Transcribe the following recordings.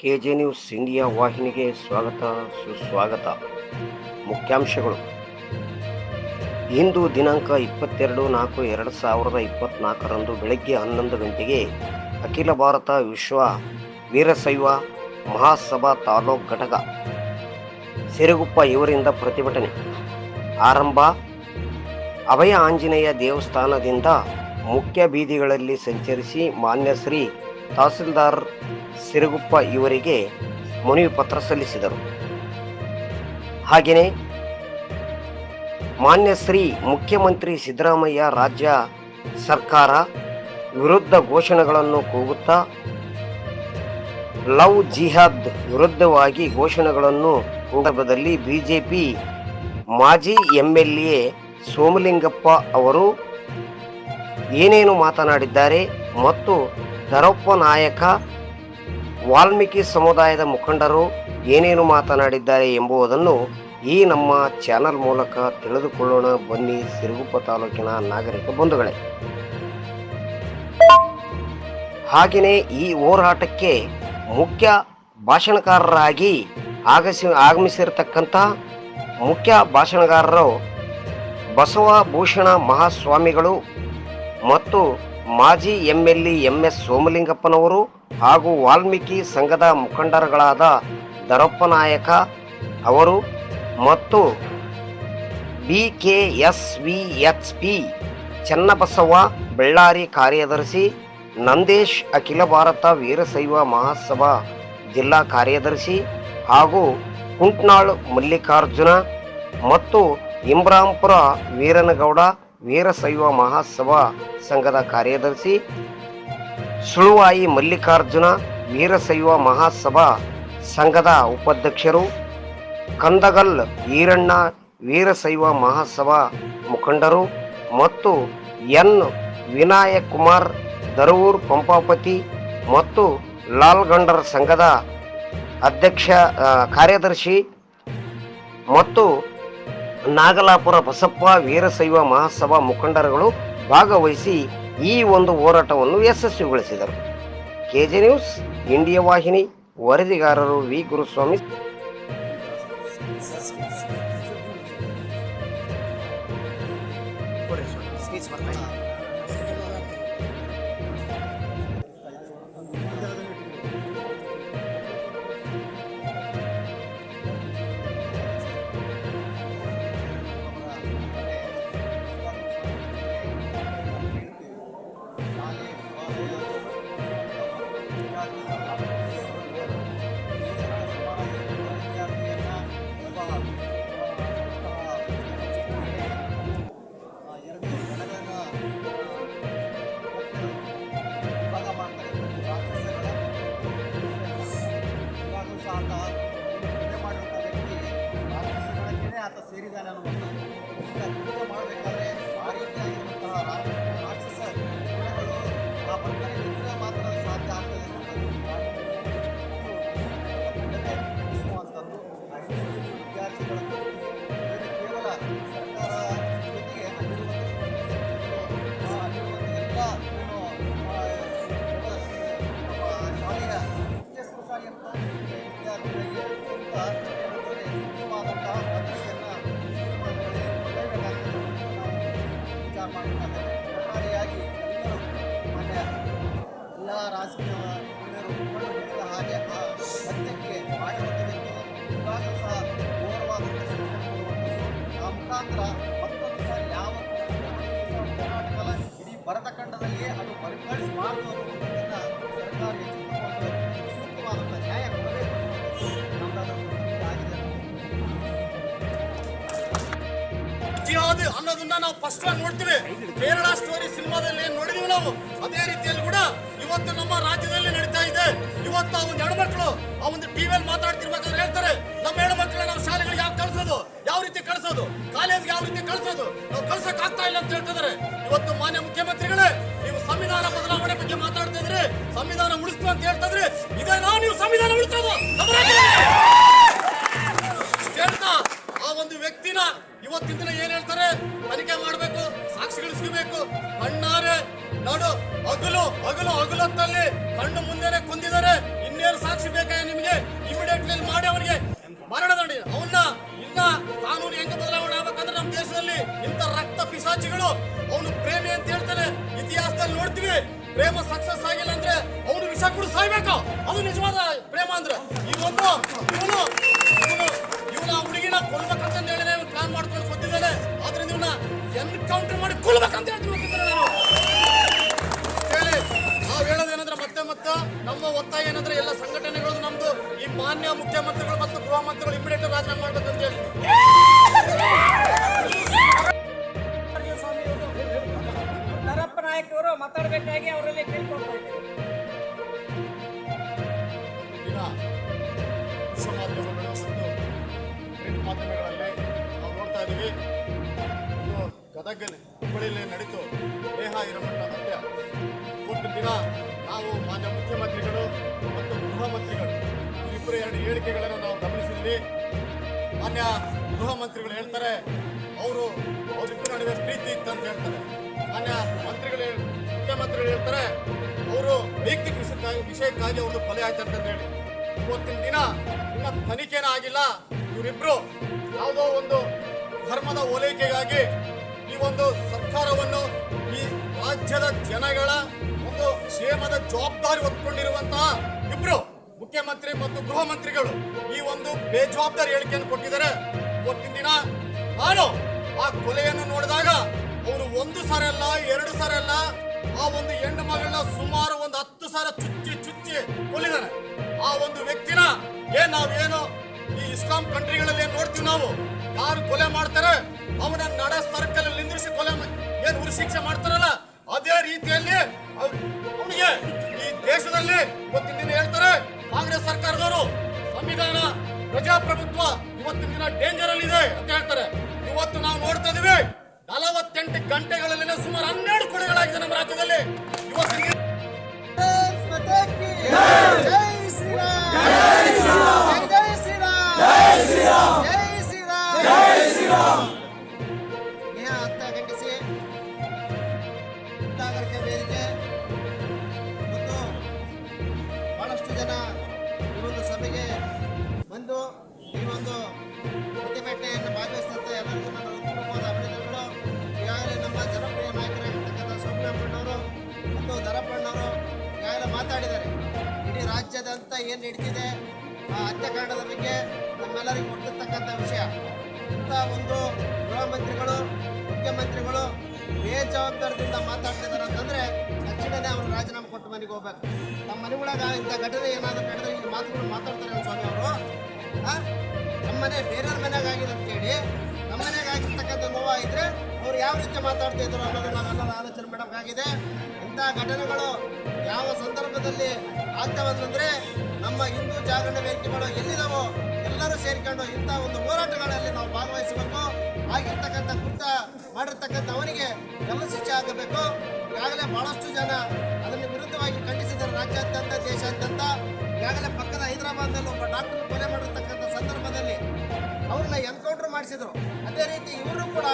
K J news India ವಾಹಿನಿಗೆ ಸ್ವಾಗತ, ಸುಸ್ವಾಗತ. ಮುಖ್ಯಾಂಶಗಳು. ಇಂದು ದಿನಾಂಕ ಇಪ್ಪತ್ತೆರಡು ನಾಲ್ಕು ಎರಡು ಸಾವಿರದ ಇಪ್ಪತ್ನಾಲ್ಕರಂದು ಬೆಳಗ್ಗೆ ಹನ್ನೊಂದು ಗಂಟೆಗೆ ಅಖಿಲ ಭಾರತ ವಿಶ್ವ ವೀರಶೈವ ಮಹಾಸಭಾ ತಾಲೂಕ್ ಘಟಕ, ಸಿರುಗುಪ್ಪ ಇವರಿಂದ ಪ್ರತಿಭಟನೆ. ಆರಂಭ. ಅಭಯ ಆಂಜನೇಯ ದೇವಸ್ಥಾನದಿಂದ ಮುಖ್ಯ ಬೀದಿಗಳಲ್ಲಿ ಸಂಚರಿಸಿ ಮಾನ್ಯ ಶ್ರೀ ತಹಸೀಲ್ದಾರ್ ಸಿರುಗುಪ್ಪ ಇವರಿಗೆ ಮನವಿ ಪತ್ರ ಸಲ್ಲಿಸಿದರು. ಹಾಗೆಯೇ ಮಾನ್ಯ ಶ್ರೀ ಮುಖ್ಯಮಂತ್ರಿ ಸಿದ್ದರಾಮಯ್ಯ ರಾಜ್ಯ ಸರ್ಕಾರ ವಿರುದ್ಧ ಘೋಷಣೆಗಳನ್ನು ಕೂಗುತ್ತಾ, ಲವ್ ಜಿಹಾದ್ ವಿರುದ್ಧವಾಗಿ ಘೋಷಣೆಗಳನ್ನು ಸಂದರ್ಭದಲ್ಲಿ ಬಿಜೆಪಿ ಮಾಜಿ ಎಂಎಲ್ಎ ಸೋಮಲಿಂಗಪ್ಪ ಅವರು ಏನೇನು ಮಾತನಾಡಿದ್ದಾರೆ ಮತ್ತು ದರಪ್ಪ ನಾಯಕ ವಾಲ್ಮೀಕಿ ಸಮುದಾಯದ ಮುಖಂಡರು ಏನೇನು ಮಾತನಾಡಿದ್ದಾರೆ ಎಂಬುದನ್ನು ಈ ನಮ್ಮ ಚಾನಲ್ ಮೂಲಕ ತಿಳಿದುಕೊಳ್ಳೋಣ. ಬನ್ನಿ ಸಿರುಗುಪ್ಪ ತಾಲೂಕಿನ ನಾಗರಿಕ ಬಂಧುಗಳೇ. ಹಾಗೆಯೇ ಈ ಹೋರಾಟಕ್ಕೆ ಮುಖ್ಯ ಭಾಷಣಕಾರರಾಗಿ ಆಗಸಿ, ಆಗಮಿಸಿರತಕ್ಕಂಥ ಮುಖ್ಯ ಭಾಷಣಗಾರರು ಬಸವಭೂಷಣ ಮಹಾಸ್ವಾಮಿಗಳು ಮತ್ತು ಮಾಜಿ ಎಂಎಲ್ಎ ಎಂಎಸ್ ಸೋಮಲಿಂಗಪ್ಪನವರು ಹಾಗೂ ವಾಲ್ಮೀಕಿ ಸಂಘದ ಮುಖಂಡರುಗಳಾದ ದರಪ್ಪನಾಯಕ ಅವರು ಮತ್ತು B K S V H P Channabasava Ballari ಕಾರ್ಯದರ್ಶಿ ನಂದೇಶ್ ಅಖಿಲ ಭಾರತ ವೀರಶೈವ ಮಹಾಸಭಾ ಜಿಲ್ಲಾ ಕಾರ್ಯದರ್ಶಿ ಹಾಗೂ ಕುಂಟ್ನಾಳ್ ಮಲ್ಲಿಕಾರ್ಜುನ ಮತ್ತು ಇಮ್ರಾಂಪುರ ವೀರನಗೌಡ ವೀರಶೈವ ಮಹಾಸಭಾ ಸಂಘದ ಕಾರ್ಯದರ್ಶಿ ಸುಳುವಾಯಿ ಮಲ್ಲಿಕಾರ್ಜುನ, ವೀರಶೈವ ಮಹಾಸಭಾ ಸಂಘದ ಉಪಾಧ್ಯಕ್ಷರು ಕಂದಗಲ್ ಈರಣ್ಣ ವೀರಶೈವ ಮಹಾಸಭಾ ಮುಖಂಡರು ಮತ್ತು ಎನ್ ವಿನಾಯಕ್ ಕುಮಾರ್ ದರೂರ್ ಪಂಪಾಪತಿ ಮತ್ತು ಲಾಲ್ಗಂಡರ್ ಸಂಘದ ಅಧ್ಯಕ್ಷ ಕಾರ್ಯದರ್ಶಿ ಮತ್ತು ನಾಗಲಾಪುರ ಬಸಪ್ಪ ವೀರಶೈವ ಮಹಾಸಭಾ ಮುಖಂಡರುಗಳು ಭಾಗವಹಿಸಿ ಈ ಒಂದು ಹೋರಾಟವನ್ನು ಯಶಸ್ವಿಗೊಳಿಸಿದರು. ಕೆಜೆ ನ್ಯೂಸ್, ಇಂಡಿಯಾ ವಾಹಿನಿ, ವರದಿಗಾರರು ವಿ. ಗುರುಸ್ವಾಮಿ. ನಾವು ಫಸ್ಟ್ ಆಗಿ ನೋಡ್ತೀವಿ. ಕೇರಳ ಸ್ಟೋರಿ ಸಿನಿಮಾದಲ್ಲಿ ಏನ್ ನೋಡಿದೀವಿ ನಾವು? ಅದೇ ರೀತಿಯಲ್ಲಿ ಕೂಡ ಇವತ್ತು ನಮ್ಮ ರಾಜ್ಯದಲ್ಲಿ ನಡೀತಾ ಇದೆ. ಇವತ್ತು ಆ ಒಂದು ಹೆಣ್ಮಕ್ಳು, ಆ ಒಂದು ಟಿವಿಯಲ್ಲಿ ಮಾತಾಡ್ತಿರ್ಬೇಕಾದ್ರೆ ಹೇಳ್ತಾರೆ, ನಮ್ಮ ಹೆಣ್ಮಕ್ಳನ್ನ ನಾವು ಶಾಲೆಗಳಿಗೆ ಯಾವ ಕಳ್ಸೋದು? ಯಾವ ರೀತಿ ಕಳ್ಸೋದು? ಕಾಲೇಜ್ಗೆ ಯಾವ ರೀತಿ ಕಳ್ಸೋದು? ನಾವು ಕಳ್ಸಕ್ ಆಗ್ತಾ ಇಲ್ಲ ಅಂತ ಹೇಳ್ತಿದ್ದಾರೆ. ಇವತ್ತು ಮಾನ್ಯ ಮುಖ್ಯಮಂತ್ರಿಗಳೇ, ನೀವು ಸಂವಿಧಾನ ಬದಲಾವಣೆ ಬಗ್ಗೆ ಮಾತಾಡ್ತಾ ಇದ್ರೆ ಸಂವಿಧಾನ ಉಳಿಸ್ತು ಅಂತ ಹೇಳ್ತಾ ಇದ್ರೆ, ಇದೇ ನಾವು, ನೀವು ಸಂವಿಧಾನ ಉಳಿಸೋದು. ವ್ಯಕ್ತಿನ ಇವತ್ತಿನ ದಿನ ಏನ್ ಹೇಳ್ತಾರೆ? ತನಿಖೆ ಮಾಡಬೇಕು, ಸಾಕ್ಷಿಗಳು ಸಿಗಬೇಕು. ಕಣ್ಣಾರೆ, ನೋಡು, ಹಗಲು ಹಗಲು, ಹಗಲೊತ್ತಲ್ಲಿ ಕಣ್ಣು ಮುಂದೆನೆ ಕೊಂದಿದ್ದಾರೆ. ಇನ್ನ ಇನ್ನೇನು ಸಾಕ್ಷಿ ಬೇಕಾ ನಿಮಗೆ ಇಮಿಡಿಯೇಟ್ಲಿ ಮಾಡಿ ಅವನಿಗೆ. ಮರಣದಂಡ ಅವನ್ನ, ಇನ್ನ ಕಾನೂನು ಹೆಂಗ ಬದಲಾವಣೆ ಆಗ್ಬೇಕಂದ್ರೆ ನಮ್ಮ ದೇಶದಲ್ಲಿ ಇಂಥ ರಕ್ತ ಪಿಸಾಚಿಗಳು ಅವನು ಪ್ರೇಮಿ ಅಂತ ಹೇಳ್ತಾನೆ. ಇತಿಹಾಸದಲ್ಲಿ ನೋಡ್ತೀವಿ. ಪ್ರೇಮ ಸಕ್ಸಸ್ ಆಗಿಲ್ಲ ಅಂದ್ರೆ ಅವನು ವಿಷ ಕೂಡ ಸಾಯ್ಬೇಕು. ಅದು ನಿಜವಾದ ಪ್ರೇಮ ಅಂದ್ರೆ. ಇವನು ಇವನ ಎನ್ಕೌಂಟರ್ ಮಾಡಿ ಕೊಲ್ಬೇಕಂತ ಹೇಳ್ತೀನಿ ಹೋಗಿದ್ದಾನೆ ನಾನು. ಹೇಳಿ ನಾವು ಹೇಳೋದೇನಂದ್ರೆ ಮತ್ತೆ ಮತ್ತೆ ನಮ್ಮ ಒತ್ತಾಯ ಏನಂದ್ರೆ ಎಲ್ಲ ಸಂಘಟನೆಗಳು ನಮ್ದು ಈ ಮಾನ್ಯ ಮುಖ್ಯಮಂತ್ರಿಗಳು ಮತ್ತು ಗೃಹ ಮಂತ್ರಿಗಳು ಇಮಿಡಿಯೇಟ್ ರಾಜೀನಾಮೆ ಮಾಡ್ಬೇಕಂತ ಹೇಳಿ. ನರಪ್ಪ ನಾಯಕ್ ಅವರು ಮಾತಾಡಬೇಕಾಗಿ ಅವರಲ್ಲಿ ಕೇಳ್ಕೊಳ್ತಾ ಇದ್ದೇವೆ ದಿನ ವಿಶ್ವ ಮಾಧ್ಯಮಗಳು ಮತ್ತು ಪ್ರಿಂಟ್ ಮಾಧ್ಯಮಗಳಲ್ಲಿ ನಾವು ನೋಡ್ತಾ ಇದ್ದೀವಿ. ಗದಗ ಹುಬ್ಬಳ್ಳಿಯಲ್ಲಿ ನಡೀತು ದೇಹ ಇರಮಟ್ಟ ಹತ್ಯೆ ಒಂದು ದಿನ ನಾವು ಮಾನ್ಯ ಮುಖ್ಯಮಂತ್ರಿಗಳು ಮತ್ತು ಗೃಹ ಮಂತ್ರಿಗಳು ಇಬ್ಬರು ಎರಡು ಹೇಳಿಕೆಗಳನ್ನು ನಾವು ಗಮನಿಸಿದ್ವಿ. ಮಾನ್ಯ ಗೃಹ ಮಂತ್ರಿಗಳು ಹೇಳ್ತಾರೆ, ಅವರು ಅವರಿಬ್ಬರು ನಡುವೆ ಪ್ರೀತಿ ಅಂತ ಹೇಳ್ತಾರೆ. ಮಾನ್ಯ ಮಂತ್ರಿಗಳು ಮುಖ್ಯಮಂತ್ರಿಗಳು ಹೇಳ್ತಾರೆ, ಅವರು ವೈಯಕ್ತಿಕ ವಿಷಯಕ್ಕಾಗಿ ವಿಷಯಕ್ಕಾಗಿ ಅವ್ರದ್ದು ಕೊಲೆ ಆಯ್ತು ಅಂತ ಹೇಳಿ. ಇವತ್ತಿನ ದಿನ ಇನ್ನ ತನಿಖೆನ ಆಗಿಲ್ಲ. ಇವರಿಬ್ರು ಯಾವುದೋ ಒಂದು ಧರ್ಮದ ಓಲೈಕೆಗಾಗಿ ಒಂದು ಸರ್ಕಾರವನ್ನು ಈ ರಾಜ್ಯದ ಜನಗಳ ಒಂದು ಕ್ಷೇಮದ ಜವಾಬ್ದಾರಿ ಹೊತ್ಕೊಂಡಿರುವಂತಹ ಇಬ್ರು ಮುಖ್ಯಮಂತ್ರಿ ಮತ್ತು ಗೃಹ ಮಂತ್ರಿಗಳು ಈ ಒಂದು ಬೇಜವಾಬ್ದಾರಿ ಹೇಳಿಕೆಯನ್ನು ಕೊಟ್ಟಿದ್ದಾರೆ. ಇವತ್ತಿನ ದಿನ ನಾನು ಆ ಕೊಲೆಯನ್ನು ನೋಡಿದಾಗ ಅವರು ಒಂದು ಸಾರಿ ಅಲ್ಲ, ಎರಡು ಸಾರಿ ಅಲ್ಲ, ಆ ಒಂದು ಹೆಣ್ಣು ಮಗಳನ್ನ ಸುಮಾರು ಒಂದು ಹತ್ತು ಸಾರ ಚುಚ್ಚಿ ಚುಚ್ಚಿ ಕೊಲ್ಲಿದ್ದಾರೆ. ಆ ಒಂದು ವ್ಯಕ್ತಿನ ಏನ್ ನಾವೇನು ಈ ಇಸ್ಲಾಂ ಕಂಟ್ರಿಗಳಲ್ಲಿ ನೋಡ್ತೀವಿ ನಾವು? ಯಾರು ಕೊಲೆ ಮಾಡ್ತಾರೆ ಅವನ ನಡ ಸರ್ಕಲ್ ನಿಂದಿರಿಸಿ ಕೊಲೆ ಏನ್ ಉರಿ ಶಿಕ್ಷೆ ಮಾಡ್ತಾರಲ್ಲ? ಅದೇ ರೀತಿಯಲ್ಲಿ ಅವನಿಗೆ ಈ ದೇಶದಲ್ಲಿ ಇವತ್ತಿನ ದಿನ ಹೇಳ್ತಾರೆ, ಕಾಂಗ್ರೆಸ್ ಸರ್ಕಾರದವರು ಸಂವಿಧಾನ, ಪ್ರಜಾಪ್ರಭುತ್ವ ಇವತ್ತಿನ ದಿನ ಡೇಂಜರ್ ಅಲ್ಲಿ ಇದೆ ಅಂತ ಹೇಳ್ತಾರೆ. ಇವತ್ತು ನಾವು ನೋಡ್ತಾ ಇದೀವಿ ನಲವತ್ತೆಂಟು ಗಂಟೆಗಳಲ್ಲಿ ಸುಮಾರು ಹನ್ನೆರಡು ಕೊಲೆಗಳಾಗಿದೆ ನಮ್ಮ ರಾಜ್ಯದಲ್ಲಿ. ಒಂದು ಪ್ರತಿಭಟನೆಯನ್ನು ಭಾಗವಹಿಸಿದಂಥ ಎಲ್ಲರಿಗೂ ನನ್ನ ಹೃತ್ಪೂರ್ವಕವಾದ ಅಭಿನಂದನೆಗಳು ಈಗಾಗಲೇ ನಮ್ಮ ಜನಪ್ರಿಯ ನಾಯಕರಾಗಿರ್ತಕ್ಕಂಥ ಸೋಮಣ್ಣವರು ಮತ್ತು ದರಪ್ಪಣ್ಣವರು ಈಗಾಗಲೇ ಮಾತಾಡಿದ್ದಾರೆ. ಇಡೀ ರಾಜ್ಯದಂತ ಏನು ನಡೀತಿದೆ, ಆ ಹತ್ಯಾಕಾಂಡದ ಬಗ್ಗೆ ನಮ್ಮೆಲ್ಲರಿಗೂ ಗೊತ್ತಿರ್ತಕ್ಕಂಥ ವಿಷಯ. ಇಂಥ ಒಂದು ಗೃಹ ಮಂತ್ರಿಗಳು ಮುಖ್ಯಮಂತ್ರಿಗಳು ಬೇಜವಾಬ್ದಾರದಿಂದ ಮಾತಾಡ್ತಿದ್ದಾರೆ ಅಂತಂದ್ರೆ ತಕ್ಷಣನೇ ಅವರು ರಾಜೀನಾಮೆ ಕೊಟ್ಟು ಮನೆಗೆ ಹೋಗ್ಬೇಕು. ನಮ್ಮ ಒಳಗೆ ಇಂಥ ಘಟನೆ ಏನಾದರೂ ನಡೆದ್ರೆ ಈ ಮಾತುಗಳು ಮಾತಾಡ್ತಾರೆ ಸ್ವಾಮಿ ಅವರು ನಮ್ಮನೆ ಬೇರೆಯವ್ರ ಮನೆಯಾಗ ಆಗಿದೆ ಅಂತೇಳಿ ನಮ್ಮ ಮನೆಯಾಗ ಆಗಿರ್ತಕ್ಕಂಥ ನೋವಾಗಿದ್ರೆ ಅವ್ರು ಯಾವ ರೀತಿ ಮಾತಾಡ್ತಾ ಇದ್ರು ಅನ್ನೋದು ನಾವೆಲ್ಲ ಆಲೋಚನೆ ಮಾಡಬೇಕಾಗಿದೆ ಇಂಥ ಘಟನೆಗಳು ಯಾವ ಸಂದರ್ಭದಲ್ಲಿ ಆಗ್ತಾವಂತಂದ್ರೆ ನಮ್ಮ ಹಿಂದೂ ಜಾಗರಣ ಮಾಡೋ ಎಲ್ಲಿದಾವೋ ಎಲ್ಲರೂ ಸೇರಿಕೊಂಡು ಇಂಥ ಒಂದು ಹೋರಾಟಗಳಲ್ಲಿ ನಾವು ಭಾಗವಹಿಸಬೇಕು. ಆಗಿರ್ತಕ್ಕಂಥ ಕೃತ ಮಾಡಿರ್ತಕ್ಕಂಥ ಅವನಿಗೆ ಎಲ್ಲ ಶಿಕ್ಷೆ ಆಗಬೇಕು. ಈಗಾಗಲೇ ಬಹಳಷ್ಟು ಜನ ಅದನ್ನು ವಿರುದ್ಧವಾಗಿ ಖಂಡಿಸಿದ್ದಾರೆ ರಾಜ್ಯಾದ್ಯಂತ, ದೇಶಾದ್ಯಂತ. ಈಗಾಗಲೇ ಪಕ್ಕದ ಹೈದರಾಬಾದ್ನಲ್ಲಿ ಒಬ್ಬ ಡಾಕ್ಟರ್ ಕೊಲೆ ಮಾಡಿರ್ತಕ್ಕಂಥ ಸಂದರ್ಭದಲ್ಲಿ ಎನ್ಕೌಂಟರ್ ಮಾಡಿಸಿದ್ರು. ಅದೇ ರೀತಿ ಇವರು ಕೂಡ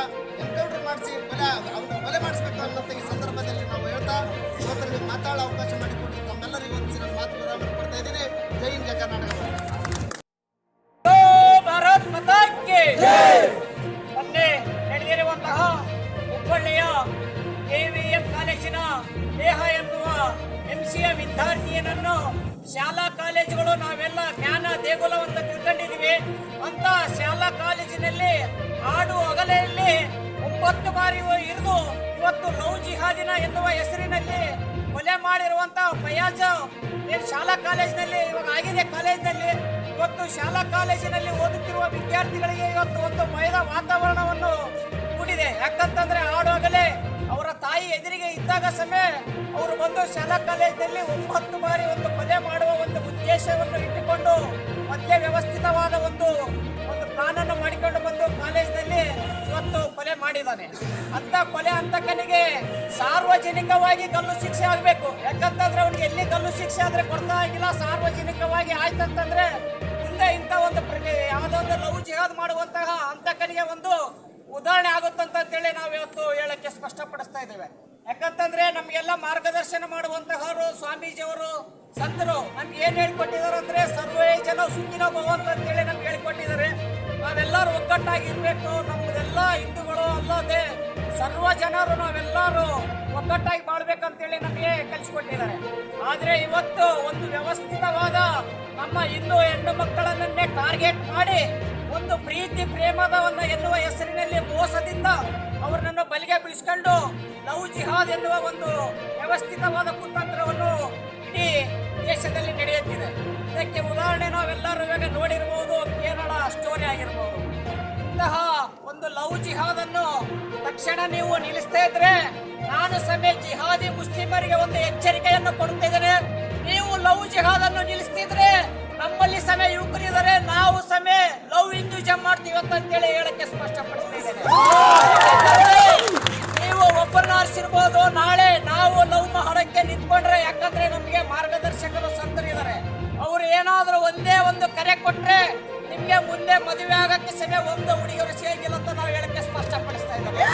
ಎನ್ಕೌಂಟರ್ ಮಾಡಿಸಿ ಕೊಲೆ ಅವ್ರನ್ನ ಕೊಲೆ ಮಾಡಿಸ್ಬೇಕು ಅನ್ನೋಂಥ ಈ ಸಂದರ್ಭದಲ್ಲಿ ನಾವು ಹೇಳ್ತಾ ನಿಮಗೆ ಮಾತಾಡೋ ಅವಕಾಶ ಮಾಡಿಕೊಟ್ಟು ತಮ್ಮೆಲ್ಲರಿಗೂ ಒಂದು ನನ್ನ ಮಾತು ವಿರಾಮ ಕೊಡ್ತಾ ಇದ್ದೀನಿ. ಜೈ ಜಯ ಕರ್ನಾಟಕ. ಎಂ ಭಾರತ್ ಎ ನಡೆದಿರುವಂತಹ ಹುಬ್ಬಳ್ಳಿಯ ಎವಿಎಂ ಕಾಲೇಜಿನ ದೇಹ ವಿದ್ಯಾರ್ಥಿಯನನ್ನು ಶಾಲಾ ಕಾಲೇಜುಗಳು ನಾವೆಲ್ಲ ಜ್ಞಾನ ದೇಗುಲವನ್ನು ತಿಳ್ಕೊಂಡಿದ್ದೀವಿ ಅಂತ ಶಾಲಾ ಕಾಲೇಜಿನಲ್ಲಿ ಆಡು ಹಗಲೆಯಲ್ಲಿ ಒಂಬತ್ತು ಬಾರಿ ಇರಿದು ಇವತ್ತು ಲವ್ ಜಿಹಾದಿನ ಎನ್ನುವ ಹೆಸರಿನಲ್ಲಿ ಕೊಲೆ ಮಾಡಿರುವಂತಹ ಫಯಾಜ್. ಶಾಲಾ ಕಾಲೇಜಿನಲ್ಲಿ, ಇವಾಗ ಆಗಿದೆ ಕಾಲೇಜಿನಲ್ಲಿ. ಇವತ್ತು ಶಾಲಾ ಕಾಲೇಜಿನಲ್ಲಿ ಓದುತ್ತಿರುವ ವಿದ್ಯಾರ್ಥಿಗಳಿಗೆ ಇವತ್ತು ಒಂದು ಭಯದ ವಾತಾವರಣವನ್ನು ತಾಯಿ ಎದುರಿಗೆ ಇದ್ದಾಗ ಸಮಯ ಅವರು ಬಂದು ಶಾಲಾ ಕಾಲೇಜಿನಲ್ಲಿ ಒಂಬತ್ತು ಬಾರಿ ಒಂದು ಕೊಲೆ ಮಾಡುವ ಒಂದು ಉದ್ದೇಶವನ್ನು ಇಟ್ಟುಕೊಂಡು ಮಧ್ಯ ವ್ಯವಸ್ಥಿತವಾದ ಒಂದು ಒಂದು ಪ್ಲಾನ್ ಮಾಡಿಕೊಂಡು ಬಂದು ಕಾಲೇಜಿನಲ್ಲಿ ಇವತ್ತು ಕೊಲೆ ಮಾಡಿದ್ದಾನೆ. ಅಂತ ಕೊಲೆ ಹಂತಕನಿಗೆ ಸಾರ್ವಜನಿಕವಾಗಿ ಗಲ್ಲು ಶಿಕ್ಷೆ ಆಗಬೇಕು. ಯಾಕಂತಂದ್ರೆ ಅವನಿಗೆ ಎಲ್ಲಿ ಗಲ್ಲು ಶಿಕ್ಷೆ ಆದ್ರೆ ಕೊಡ್ತಾ ಆಗಿಲ್ಲ, ಸಾರ್ವಜನಿಕವಾಗಿ ಆಯ್ತಂತಂದ್ರೆ ಮುಂದೆ ಇಂಥ ಒಂದು ಯಾವುದೋ ಒಂದು ಲವ್ ಜಿಹಾದ್ ಮಾಡುವಂತಹ ಅಂತಕನಿಗೆ ಒಂದು ಉದಾಹರಣೆ ಆಗುತ್ತಂತ ಅಂತೇಳಿ ನಾವು ಇವತ್ತು ಹೇಳಕ್ಕೆ ಸ್ಪಷ್ಟಪಡಿಸ್ತಾ ಇದ್ದೇವೆ. ಯಾಕಂತಂದ್ರೆ ನಮಗೆಲ್ಲ ಮಾರ್ಗದರ್ಶನ ಮಾಡುವಂತಹವರು ಸ್ವಾಮೀಜಿಯವರು, ಸಂತರು. ನಮ್ಗೆ ಏನ್ ಹೇಳ್ಕೊಟ್ಟಿದ್ದಾರೆ ಅಂದ್ರೆ, ಸರ್ವೇ ಜನ ಸುಖಿನ ಭವಂತ ಅಂತೇಳಿ ನಮ್ಗೆ ಹೇಳ್ಕೊಟ್ಟಿದ್ದಾರೆ. ನಾವೆಲ್ಲರೂ ಒಗ್ಗಟ್ಟಾಗಿರ್ಬೇಕು. ನಮ್ದೆಲ್ಲ ಹಿಂದೂಗಳು ಅಲ್ಲದೆ ಸರ್ವ ಜನರು ನಾವೆಲ್ಲರೂ ಒಗ್ಗಟ್ಟಾಗಿ ಬಾಳ್ಬೇಕಂತೇಳಿ ನಮಗೆ ಕಲಿಸ್ಕೊಟ್ಟಿದ್ದಾರೆ. ಆದ್ರೆ ಇವತ್ತು ಒಂದು ವ್ಯವಸ್ಥಿತವಾದ ನಮ್ಮ ಹಿಂದೂ ಹೆಣ್ಣು ಮಕ್ಕಳನ್ನೇ ಟಾರ್ಗೆಟ್ ಮಾಡಿ ಒಂದು ಪ್ರೀತಿ ಪ್ರೇಮದ ಒಂದು ಎನ್ನುವ ಹೆಸರಿನಲ್ಲಿ ಮೋಸದಿಂದ ಅವರನ್ನು ಬಲಿಗೆ ಬಿಡಿಸ್ಕೊಂಡು ಲವ್ ಜಿಹಾದ್ ಎನ್ನುವ ಒಂದು ವ್ಯವಸ್ಥಿತವಾದ ಕುತಂತ್ರವನ್ನು ಇಡೀ ದೇಶದಲ್ಲಿ ನಡೆಯುತ್ತಿದೆ. ಇದಕ್ಕೆ ಉದಾಹರಣೆ ನಾವೆಲ್ಲರೂ ಇವಾಗ ನೋಡಿರಬಹುದು ಕೇರಳ ಸ್ಟೋರಿ ಆಗಿರ್ಬೋದು. ಇಂತಹ ಒಂದು ಲವ್ ಜಿಹಾದ್ ಅನ್ನು ತಕ್ಷಣ ನೀವು ನಿಲ್ಲಿಸ್ತಾ ಇದ್ರೆ ನಾನು ಸಮೇ ಜಿಹಾದಿ ಮುಸ್ಲಿಮರಿಗೆ ಒಂದು ಎಚ್ಚರಿಕೆಯನ್ನು ಕೊಡುತ್ತಿದ್ದೇನೆ ನೀವು ಲವ್ ಜಿಹಾದ್ ಅನ್ನು ನಿಲ್ಲಿಸ್ತಿದ್ರೆ ನಮ್ಮಲ್ಲಿ ಸಮೇ ಯುವಕರಿದ್ದಾರೆ, ನಾವು ಸಮಯ ಲವ್ ಹಿಂದೂಜಮ್ ಅಂತ ಅಂತೇಳಿ ಹೇಳಕ್ಕೆ ಸ್ಪಷ್ಟಪಡಿಸ್ತಾ ಇದ್ದೇನೆ. ಯಾಕಂದ್ರೆ ನೀವು ಒಬ್ಬರನ್ನ ಆರಿಸಿರ್ಬೋದು, ನಾಳೆ ನಾವು ಲವ್ ಮಹಡಕ್ಕೆ ನಿಂತ್ಕೊಂಡ್ರೆ ಯಾಕಂದ್ರೆ ನಮಗೆ ಮಾರ್ಗದರ್ಶಕರು ಸಂತರಿದ್ದಾರೆ ಅವ್ರು ಏನಾದ್ರೂ ಒಂದೇ ಒಂದು ಕರೆ ಕೊಟ್ರೆ ನಿಮ್ಗೆ ಮುಂದೆ ಮದುವೆ ಆಗಕ್ಕೆ ಸಮಯ ಒಂದು ಹುಡುಗಿಯರು ಸೇರಿಲ್ಲ ಅಂತ ನಾವು ಹೇಳಕ್ಕೆ ಸ್ಪಷ್ಟಪಡಿಸ್ತಾ ಇದ್ದೇವೆ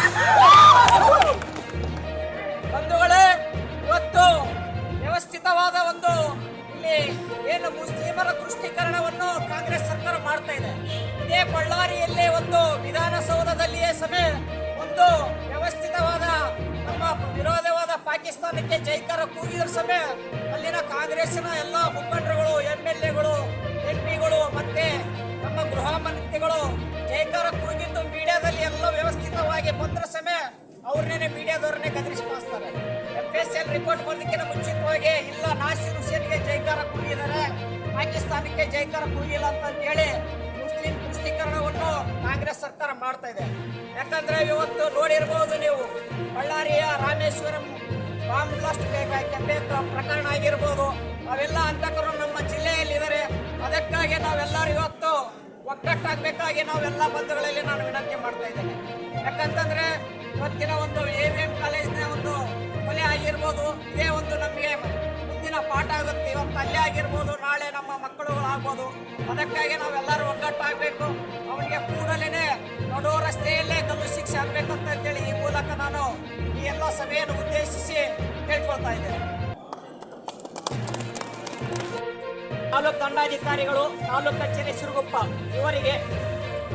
ಏನು ಮುಸ್ಲಿಮರ ತುಷ್ಟೀಕರಣವನ್ನು ಕಾಂಗ್ರೆಸ್ ಸರ್ಕಾರ ಮಾಡ್ತಾ ಇದೆ? ಇದೇ ಬಳ್ಳಾರಿಯಲ್ಲಿ ಒಂದು ವಿಧಾನಸೌಧದಲ್ಲಿಯೇ ಸಭೆ, ಒಂದು ವ್ಯವಸ್ಥಿತವಾದ ನಮ್ಮ ವಿರೋಧವಾದ ಪಾಕಿಸ್ತಾನಕ್ಕೆ ಜೈಕಾರ ಕೂಗಿದ್ರ ಸಭೆ. ಅಲ್ಲಿನ ಕಾಂಗ್ರೆಸ್ಸಿನ ಎಲ್ಲ ಮುಖಂಡರುಗಳು ಎಂ ಎಲ್ ಎಗಳು ಎಂ ಪಿಗಳು ಮತ್ತೆ ನಮ್ಮ ಗೃಹ ಮಂತ್ರಿಗಳು ಜೈಕಾರ ಕೂಗಿದ್ದು ಮೀಡಿಯಾದಲ್ಲಿ ಎಲ್ಲ ವ್ಯವಸ್ಥಿತವಾಗಿ ಬಂದ್ರ ಸಭೆ ಅವ್ರನ್ನೇ ಮೀಡಿಯಾದವ್ರನ್ನೇ ಗದರಿಸಿ ಕಳಿಸ್ತಾರೆ ಎಫ್ ಎಸ್ ಎಲ್ ರಿಪೋರ್ಟ್ ಬರೋದಕ್ಕಿಂತ ಮುಂಚಿತವಾಗಿ ಇಲ್ಲ. ನಾಸಿರ್ ಹುಸೇನ್ಗೆ ಜೈಕಾರ ಕೂಗಿದ್ದಾರೆ ಪಾಕಿಸ್ತಾನಕ್ಕೆ ಜೈಕಾರ ಕೂಗಿಲ್ಲ ಅಂತ ಹೇಳಿ ಮುಸ್ಲಿಂ ಪುಷ್ಟೀಕರಣವನ್ನು ಕಾಂಗ್ರೆಸ್ ಸರ್ಕಾರ ಮಾಡ್ತಾ ಇದೆ. ಯಾಕಂದ್ರೆ ಇವತ್ತು ನೋಡಿರ್ಬೋದು ನೀವು, ಬಳ್ಳಾರಿಯ ರಾಮೇಶ್ವರಂ ಬಾಂಬ್ ಬ್ಲಾಸ್ಟ್ ಕೆಂಪೆ ಪ್ರಕರಣ ಆಗಿರ್ಬೋದು. ಅವೆಲ್ಲ ಅಂತಕರು ನಮ್ಮ ಜಿಲ್ಲೆಯಲ್ಲಿ ಇದ್ದಾರೆ ಅದಕ್ಕಾಗಿ ನಾವೆಲ್ಲರೂ ಇವತ್ತು ಒಗ್ಗಟ್ಟಾಗಬೇಕಾಗಿ ನಾವೆಲ್ಲ ಬಂಧುಗಳಲ್ಲಿ ನಾನು ವಿನಂತಿ ಮಾಡ್ತಾ ಇದ್ದೇನೆ. ಯಾಕಂತಂದ್ರೆ, ಇವತ್ತಿನ ಒಂದು ಎ ವಿ ಕಾಲೇಜ್ನ ಒಂದು ಕೊಲೆ ಆಗಿರ್ಬೋದು, ಇದೇ ಒಂದು ನಮಗೆ ಮುಂದಿನ ಪಾಠ ಆಗುತ್ತೆ. ಇವತ್ತು ಅಲ್ಲೇ ಆಗಿರ್ಬೋದು, ನಾಳೆ ನಮ್ಮ ಮಕ್ಕಳು ಆಗ್ಬೋದು ಅದಕ್ಕಾಗಿ ನಾವೆಲ್ಲರೂ ಒಗ್ಗಟ್ಟಾಗಬೇಕು. ಅವನಿಗೆ ಕೂಡಲೇ ನಡೋ ರಸ್ತೆಯಲ್ಲೇ ಗಲ್ಲು ಶಿಕ್ಷೆ ಅಂತ ಹೇಳಿ ಈ ಮೂಲಕ ನಾನು ಈ ಎಲ್ಲ ಸಭೆಯನ್ನು ಉದ್ದೇಶಿಸಿ ಕೇಳ್ಕೊಳ್ತಾ ಇದ್ದೇನೆ. ತಾಲೂಕು ದಂಡಾಧಿಕಾರಿಗಳು, ತಾಲೂಕು ಕಚೇರಿ ಸಿರುಗುಪ್ಪ ಇವರಿಗೆ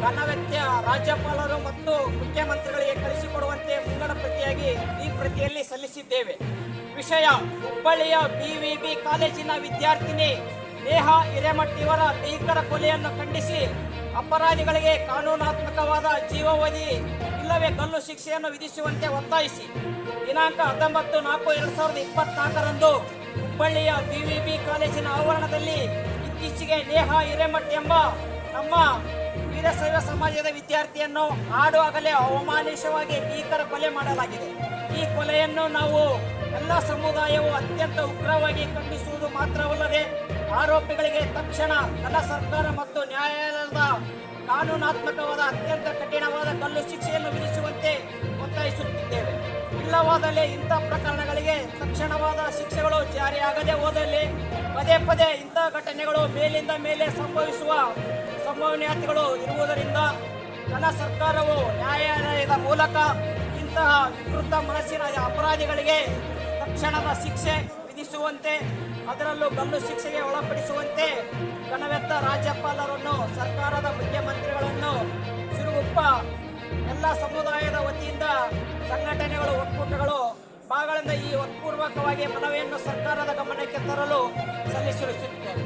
ಘನವೆತ್ಯ ರಾಜ್ಯಪಾಲರು ಮತ್ತು ಮುಖ್ಯಮಂತ್ರಿಗಳಿಗೆ ಕಳಿಸಿಕೊಡುವಂತೆ ಮುಂಗಡ ಪ್ರತಿಯಾಗಿ ಈ ಪ್ರತಿಯಲ್ಲಿ ಸಲ್ಲಿಸಿದ್ದೇವೆ. ವಿಷಯ, ಹುಬ್ಬಳ್ಳಿಯ ಬಿವಿಬಿ ಕಾಲೇಜಿನ ವಿದ್ಯಾರ್ಥಿನಿ ನೇಹಾ ಹಿರೇಮಠ್ ಇವರ ಭೀಕರ ಕೊಲೆಯನ್ನು ಖಂಡಿಸಿ ಅಪರಾಧಿಗಳಿಗೆ ಕಾನೂನಾತ್ಮಕವಾದ ಜೀವಾವಧಿ ಇಲ್ಲವೇ ಗಲ್ಲು ಶಿಕ್ಷೆಯನ್ನು ವಿಧಿಸುವಂತೆ ಒತ್ತಾಯಿಸಿ. ದಿನಾಂಕ ಹತ್ತೊಂಬತ್ತು ನಾಲ್ಕು ಎರಡು ಸಾವಿರದ ಇಪ್ಪತ್ನಾಲ್ಕರಂದು ಹುಬ್ಬಳ್ಳಿಯ ಬಿವಿಬಿ ಕಾಲೇಜಿನ ಆವರಣದಲ್ಲಿ ಇತ್ತೀಚೆಗೆ ನೇಹಾ ಹಿರೇಮಠ್ ಎಂಬ ನಮ್ಮ ವೀರಶೈವ ಸಮಾಜದ ವಿದ್ಯಾರ್ಥಿಯನ್ನು ಆಡುವಾಗಲೇ ಆಗಲೇ ಅವಮಾನಿಸವಾಗಿ ಭೀಕರ ಕೊಲೆ ಮಾಡಲಾಗಿದೆ. ಈ ಕೊಲೆಯನ್ನು ನಾವು ಎಲ್ಲ ಸಮುದಾಯವು ಅತ್ಯಂತ ಉಗ್ರವಾಗಿ ಖಂಡಿಸುವುದು ಮಾತ್ರವಲ್ಲದೆ ಆರೋಪಿಗಳಿಗೆ ತಕ್ಷಣ ತನ್ನ ಸರ್ಕಾರ ಮತ್ತು ನ್ಯಾಯಾಲಯದ ಕಾನೂನಾತ್ಮಕವಾದ ಅತ್ಯಂತ ಕಠಿಣವಾದ ಕಲ್ಲು ಶಿಕ್ಷೆಯನ್ನು ವಿಧಿಸುವಂತೆ ಒತ್ತಾಯಿಸುತ್ತಿದ್ದೇವೆ. ಇಲ್ಲವಾದಲ್ಲಿ ಇಂಥ ಪ್ರಕರಣಗಳಿಗೆ ತಕ್ಷಣವಾದ ಶಿಕ್ಷೆಗಳು ಜಾರಿಯಾಗದೆ ಹೋದಲ್ಲಿ ಪದೇ ಪದೇ ಇಂಥ ಘಟನೆಗಳು ಮೇಲಿಂದ ಮೇಲೆ ಸಂಭವಿಸುವ ಸಂಭವನೀಯತೆಗಳು ಇರುವುದರಿಂದ ನನ್ನ ಸರ್ಕಾರವು ನ್ಯಾಯಾಲಯದ ಮೂಲಕ ಇಂತಹ ವಿಕೃತ ಮನಸ್ಸಿನ ಅಪರಾಧಿಗಳಿಗೆ ತಕ್ಷಣದ ಶಿಕ್ಷೆ ವಿಧಿಸುವಂತೆ, ಅದರಲ್ಲೂ ಗಲ್ಲು ಶಿಕ್ಷೆಗೆ ಒಳಪಡಿಸುವಂತೆ ಘನವೆತ್ತ ರಾಜ್ಯಪಾಲರನ್ನು, ಸರ್ಕಾರದ ಮುಖ್ಯಮಂತ್ರಿಗಳನ್ನು, ಸಿರುಗುಪ್ಪ, ಎಲ್ಲ ಸಮುದಾಯದ ವತಿಯಿಂದ ಸಂಘಟನೆಗಳು, ಒಕ್ಕೂಟಗಳು ಭಾಗಗಳಿಂದ ಈ ಒತ್ಪೂರ್ವಕವಾಗಿ ಮನವಿಯನ್ನು ಸರ್ಕಾರದ ಗಮನಕ್ಕೆ ತರಲು ಸಲ್ಲಿಸಿರುತ್ತೇವೆ